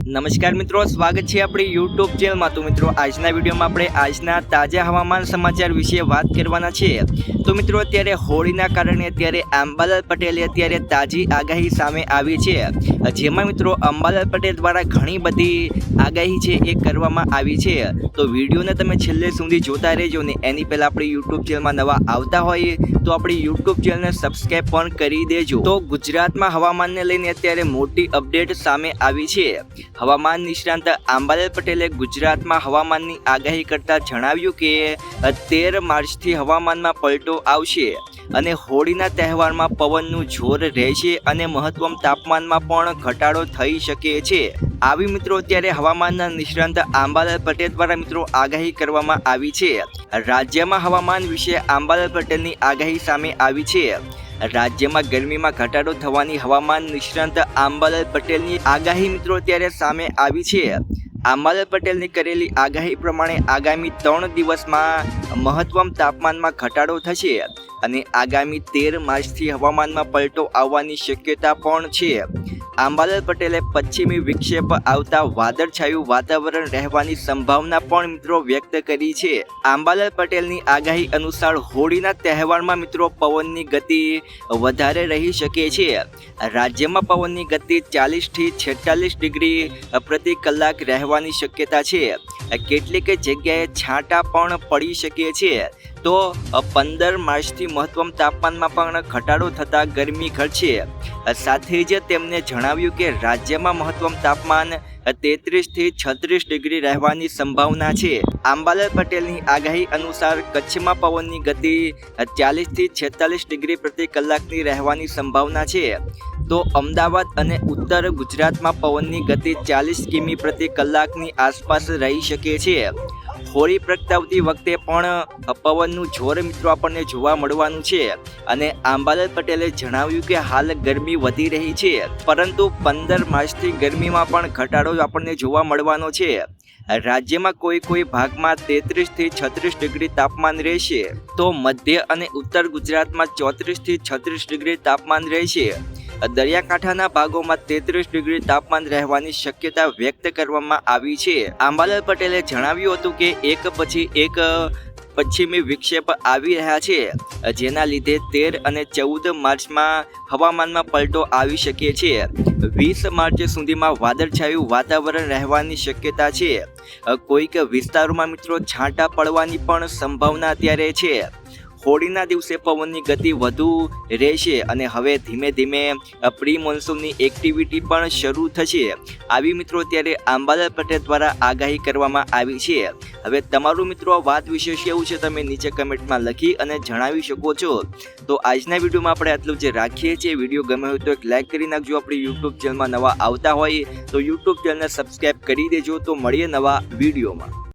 નમસ્કાર મિત્રો, સ્વાગત છે આપણી યુટ્યુબ ચેનલમાં તો મિત્રો, આજના વિડીયોમાં આપણે આજના તાજા હવામાન સમાચાર વિશે વાત કરવાના છે. તો મિત્રો, અત્યારે હોળીના કારણે અત્યારે અંબાલાલ પટેલે અત્યારે તાજી આગાહી સામે આવી છે. જેમાં મિત્રો, અંબાલાલ પટેલ દ્વારા ઘણી બધી આગાહી છે એ કરવામાં આવી છે. તો વિડીયોને તમે છેલ્લે સુધી જોતા રહેજો ને એની પહેલાં આપણી યુટ્યુબ ચેનલમાં નવા આવતા હોઈએ તો આપણી યુટ્યુબ ચેનલને સબસ્ક્રાઈબ પણ કરી દેજો. તો ગુજરાતમાં હવામાનને લઈને અત્યારે મોટી અપડેટ સામે આવી છે. હવામાન નિષ્ણાંત આંબાલાલ પટેલે ગુજરાતમાં હવામાનની આગાહી કરતા જણાવ્યું કે, તેર માર્ચથી હવામાનમાં પલટો આવશે અને હોળીના તહેવારમાં પવનનું જોર રહેશે અને મહત્તમ તાપમાનમાં પણ ઘટાડો થઈ શકે છે. આવી મિત્રો, અત્યારે હવામાનના નિષ્ણાંત આંબાલાલ પટેલ દ્વારા મિત્રો આગાહી કરવામાં આવી છે. રાજ્યમાં હવામાન વિશે આંબાલાલ પટેલની આગાહી સામે આવી છે. રાજ્યમાં ગરમીમાં ઘટાડો થવાની હવામાન નિષ્ણાંત આંબાલાલ પટેલની આગાહી મિત્રો અત્યારે સામે આવી છે. આંબાલાલ પટેલની કરેલી આગાહી પ્રમાણે આગામી ત્રણ દિવસમાં મહત્તમ તાપમાનમાં ઘટાડો થશે અને આગામી તેર માર્ચથી હવામાનમાં પલટો આવવાની શક્યતા પણ છે. આંબાલાલ પટેલે પશ્ચિમી વિક્ષેપ આવતા વાદળછાયું વાતાવરણ રહેવાની સંભાવના પણ મિત્રો વ્યક્ત કરી છે. આંબાલાલ પટેલની આગાહી અનુસાર હોળીના તહેવારમાં મિત્રો પવનની ગતિ વધારે રહી શકે છે. રાજ્યમાં પવનની ગતિ ચાલીસથી છેતાલીસ ડિગ્રી પ્રતિ કલાક રહેવાની શક્યતા છે. કેટલીક જગ્યાએ છાંટા પણ પડી શકે છે. તો પંદર માર્ચથી મહત્તમ તાપમાનમાં પણ ઘટાડો થતાં ગરમી ઘટશે. સાથે જ તેમણે જણાવ્યું કે રાજ્યમાં મહત્તમ તાપમાન તેત્રીસથી છત્રીસ ડિગ્રી રહેવાની સંભાવના છે. આંબાલાલ પટેલની આગાહી અનુસાર કચ્છમાં પવનની ગતિ ચાલીસથી છેતાલીસ ડિગ્રી પ્રતિ કલાકની રહેવાની સંભાવના છે. તો, અમદાવાદ અને ઉત્તર ગુજરાતમાં પવનની ગતિ ચાલીસ કિમી પ્રતિ કલાકની આસપાસ રહી શકે છે. હોળી પ્રગટાવતી વખતે પણ પવનનું જોર મિત્રો આપણને જોવા મળવાનું છે. અને આંબાલાલ પટેલે જણાવ્યું કે હાલ ગરમી વધી રહી છે, પરંતુ પંદર માર્ચથી ગરમીમાં પણ ઘટાડો આપણને જોવા મળવાનો છે. રાજ્યમાં કોઈ કોઈ ભાગમાં તેત્રીસથી છત્રીસ ડિગ્રી તાપમાન રહેશે. તો મધ્ય અને ઉત્તર ગુજરાતમાં ચોત્રીસથી છત્રીસ ડિગ્રી તાપમાન રહેશે. દરિયાકાંઠાના ભાગોમાં તેત્રીસ ડિગ્રી તાપમાન રહેવાની શક્યતા વ્યક્ત કરવામાં આવી છે. આંબાલાલ પટેલે જણાવ્યું હતું કે એક પછી એક પશ્ચિમી વિક્ષેપ આવી રહ્યા છે, જેના લીધે તેર અને ચૌદ માર્ચમાં હવામાનમાં પલટો આવી શકે છે. વીસ માર્ચ સુધીમાં વાદળછાયું વાતાવરણ રહેવાની શક્યતા છે. કોઈક વિસ્તારોમાં મિત્રો છાંટા પડવાની પણ સંભાવના અત્યારે છે. હોળીના દિવસે પવનની ગતિ વધુ રહેશે અને હવે ધીમે ધીમે પ્રી મોન્સૂનની એક્ટિવિટી પણ શરૂ થશે. આવી મિત્રો ત્યારે આંબાલાલ પટેલ દ્વારા આગાહી કરવામાં આવી છે. હવે તમારું મિત્રો વાત વિશે કેવું છે તમે નીચે કમેન્ટમાં લખી અને જણાવી શકો છો. તો આજના વિડીયોમાં આપણે આટલું જે રાખીએ છીએ. વીડિયો ગમે હોય તો એક લાઈક કરી નાખજો. આપણી યુટ્યુબ ચેનલમાં નવા આવતા હોય તો યુટ્યુબ ચેનલને સબસ્ક્રાઈબ કરી દેજો. તો મળીએ નવા વિડીયોમાં.